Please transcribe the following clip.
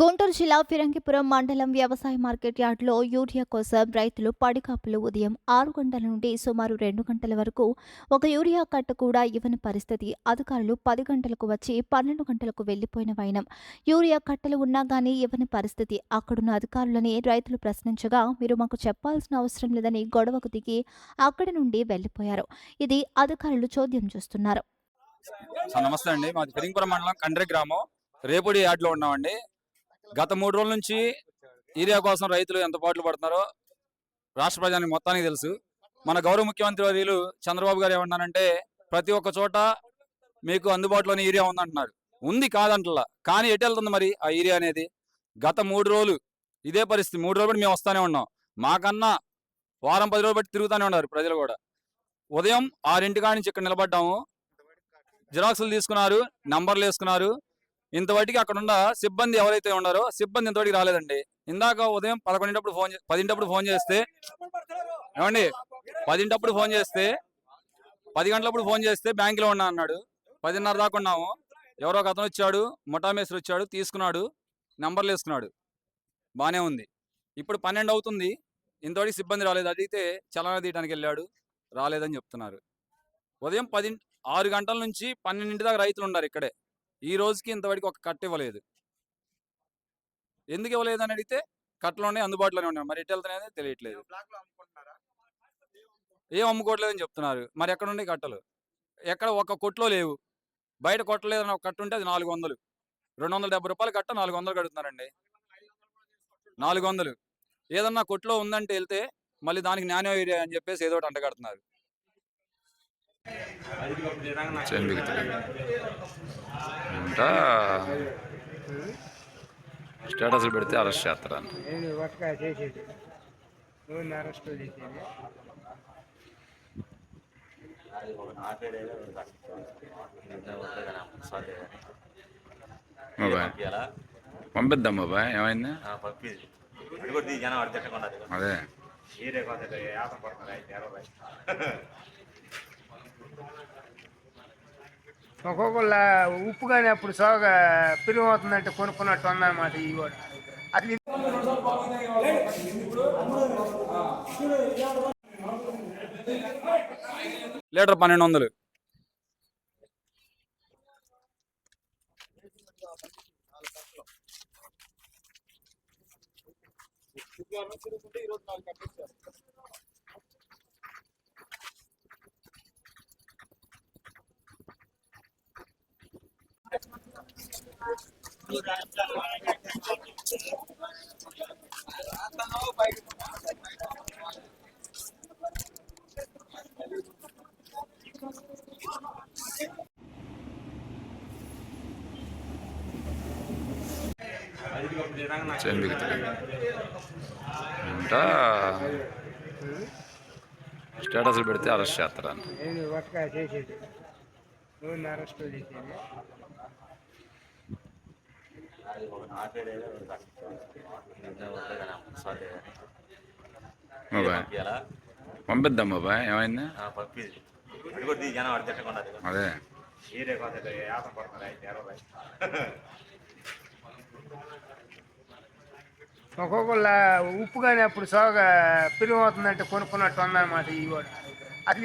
గుంటూరు జిల్లా ఫిరంగిపురం మండలం వ్యవసాయ మార్కెట్ యార్డ్లో యూరియా కోసం రైతులు పడికాపులు ఉదయం ఆరు గంటల నుండి సుమారు రెండు గంటల వరకు ఒక యూరియా కట్ట కూడా ఇవ్వని పరిస్థితి. అధికారులు పది గంటలకు వచ్చి పన్నెండు గంటలకు వెళ్ళిపోయిన వైనం. యూరియా కట్టలు ఉన్నా గానీ ఇవ్వని పరిస్థితి. అక్కడున్న అధికారులని రైతులు ప్రశ్నించగా మీరు మాకు చెప్పాల్సిన అవసరం లేదని గొడవకు దిగి అక్కడి నుండి వెళ్ళిపోయారు ఇది అధికారులు చోద్యం చూస్తున్నారు. నమస్తే అండి. మాది ఫిరింగ్పురం మండలం కండ్రి గ్రామం. రేపుడి యార్డ్లో ఉన్నామండి. గత మూడు రోజుల నుంచి ఏరియా కోసం రైతులు ఎంత పాటలు పడుతున్నారో రాష్ట్ర ప్రజానికి మొత్తానికి తెలుసు. మన గౌరవ ముఖ్యమంత్రి వర్యులు చంద్రబాబు గారు ఏమన్నారంటే ప్రతి ఒక్క చోట మీకు అందుబాటులోని ఏరియా ఉందంటున్నారు. ఉంది కాదంటలా. కానీ ఎటు వెళ్తుంది మరి ఆ ఏరియా అనేది? గత మూడు రోజులు ఇదే పరిస్థితి. మూడు రోజులు బట్టి మేము వస్తానే ఉన్నాం. మాకన్నా వారం పది రోజులు బట్టి తిరుగుతూనే ఉన్నారు ప్రజలు కూడా. ఉదయం ఆరింటి కాడి నుంచి ఇక్కడ నిలబడ్డాము. జిరాక్సులు తీసుకున్నారు నంబర్లు వేసుకున్నారు. ఇంతవరకు అక్కడ ఉన్న సిబ్బంది ఎవరైతే ఉన్నారో సిబ్బంది ఇంతవరకు రాలేదండి. ఇందాక ఉదయం పదకొండింటప్పుడు ఫోన్ పదింటప్పుడు ఫోన్ చేస్తే ఏమండి? పదింటప్పుడు ఫోన్ చేస్తే పది గంటలప్పుడు ఫోన్ చేస్తే బ్యాంకులో ఉన్నా అన్నాడు. పదిన్నర దాకా ఉన్నాము. ఎవరో ఒక అతను వచ్చాడు ముఠా వచ్చాడు తీసుకున్నాడు నెంబర్లు వేసుకున్నాడు. బాగానే ఉంది. ఇప్పుడు పన్నెండు అవుతుంది. ఇంతవరకు సిబ్బంది రాలేదు. అడిగితే చలన తీయడానికి వెళ్ళాడు. రాలేదని చెప్తున్నారు. ఉదయం పది ఆరు గంటల నుంచి పన్నెండింటి దాకా రైతులు ఉన్నారు ఇక్కడే. ఈ రోజుకి ఇంతవరకు ఒక కట్ట ఇవ్వలేదు. ఎందుకు ఇవ్వలేదు అని అడిగితే కట్టలోనే అందుబాటులోనే ఉన్నాయి మరి ఎటు వెళ్తున్నాయని తెలియట్లేదు. ఏం అమ్ముకోవట్లేదని చెప్తున్నారు. మరి ఎక్కడ ఉన్నాయి కట్టలు? ఎక్కడ ఒక కొట్లో లేవు. బయట కొట్టలేదని ఒక కట్ట ఉంటే అది నాలుగు వందలు రెండు వందల డెబ్బై రూపాయలు కట్ట నాలుగు వందలు కడుతున్నారండి. నాలుగు వందలు ఏదన్నా కొట్లో ఉందంటే వెళ్తే మళ్ళీ దానికి న్యాయం ఏరియా అని చెప్పేసి ఏదో ఒకటి అంట స్టేటస్లు పెడితే అరెస్ట్ అరెస్ట్ చేసేది బాబాయ్ పంపిద్దాం బాబాయ్ ఏమైంది? అది ఒక్కొక్కళ్ళ ఉప్పు కానీ అప్పుడు సోగా పిలువ అవుతుందంటే కొనుక్కున్నట్టు ఉందన్నమాట ఈ కూడా అది లీటర్ పన్నెండు వందలు. చెంబిగుతుంది ఇంకా స్టేటస్లు పెడితే అరెస్ట్ చేస్తారని నేను వటకా చేసేది నువ్వు అరెస్ట్ చేసేది బాబాయ్ పంపిద్దాం బాబాయ్ ఏమైంది పంపింది అది కూడా ఈ జనం అడిగట్టుకున్నారు అదే ఏరే కొంత పంపిద్దాం బాబా ఐదు అదే. ఒక్కొక్కళ్ళ ఉప్పు కానీ అప్పుడు సోగా పిలువ అవుతుందంటే కొనుక్కున్నట్టు ఉందన్నమాట ఈ కూడా అది